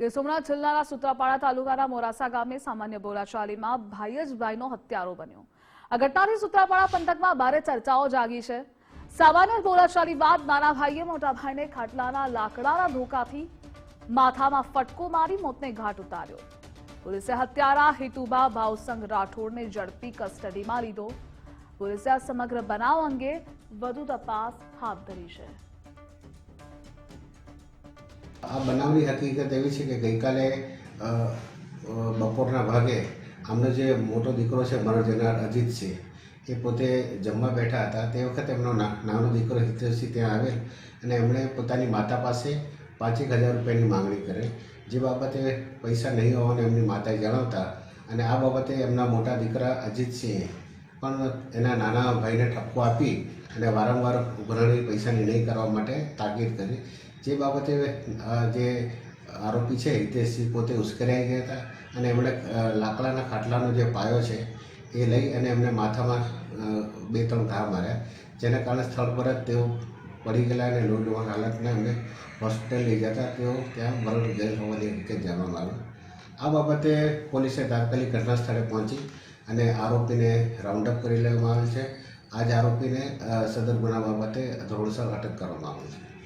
ગીર સોમનાથ જિલ્લાના સુત્રાપાડા તાલુકાના મોરાસા ગામે સામાન્ય બોલાચાલીમાં ભાઈ જ ભાઈનો હત્યારો બન્યો. આ ઘટનાથી સુત્રાપાડા પંથકમાં ભારે ચર્ચાઓ જાગી છે. સામાન્ય બોલાચાલી બાદ નાના ભાઈએ મોટા ભાઈને ખાટલાના લાકડાના ધોકાથી માથામાં ફટકો મારી મોતને ઘાટ ઉતાર્યો. પોલીસે હત્યારા હિતુબા ભાવસંગ રાઠોડને ઝડપી કસ્ટડીમાં લીધો. પોલીસે આ સમગ્ર બનાવ અંગે વધુ તપાસ હાથ ધરી છે. આ બનાવની હકીકત એવી છે કે ગઈકાલે બપોરના ભાગે આમનો જે મોટો દીકરો છે મરણ જનાર અજીત છે, એ પોતે જમવા બેઠા હતા. તે વખતે એમનો નાનો દીકરો હિતેશજી ત્યાં આવેલ અને એમણે પોતાની માતા પાસે પાંચેક હજાર રૂપિયાની માંગણી કરે જે બાબતે પૈસા નહીં હોવાનું એમની માતાએ જણાવતા અને આ બાબતે એમના મોટા દીકરા અજીતસિંહે પણ એના નાના ભાઈને ઠપકો આપી અને વારંવાર ઉઘરાણી પૈસાની નહીં કરવા માટે તાકીદ કરી. જે બાબતે જે આરોપી છે હિતેશસિંહ પોતે ઉશ્કેરાઈ ગયા હતા અને એમણે લાકડાના ખાટલાનો જે પાયો છે, એ લઈ અને એમને માથામાં બે, ત્રણ ઘા માર્યા. જેના કારણે સ્થળ પર જ તેઓ પડી ગયેલા અને લોહીલુહાણ હાલતને એમને હોસ્પિટલ લઈ જતા તેઓ ત્યાં મરણ ગયેલ હોવાની હકીકત જાણવામાં આવ્યું આ બાબતે પોલીસે તાત્કાલિક ઘટના સ્થળે પહોંચી અને આરોપીને રાઉન્ડ અપ કરી લેવામાં આવેલ છે. આ જ આરોપીને સદર ગુના બાબતે ધોળસર અટક કરવામાં આવી છે.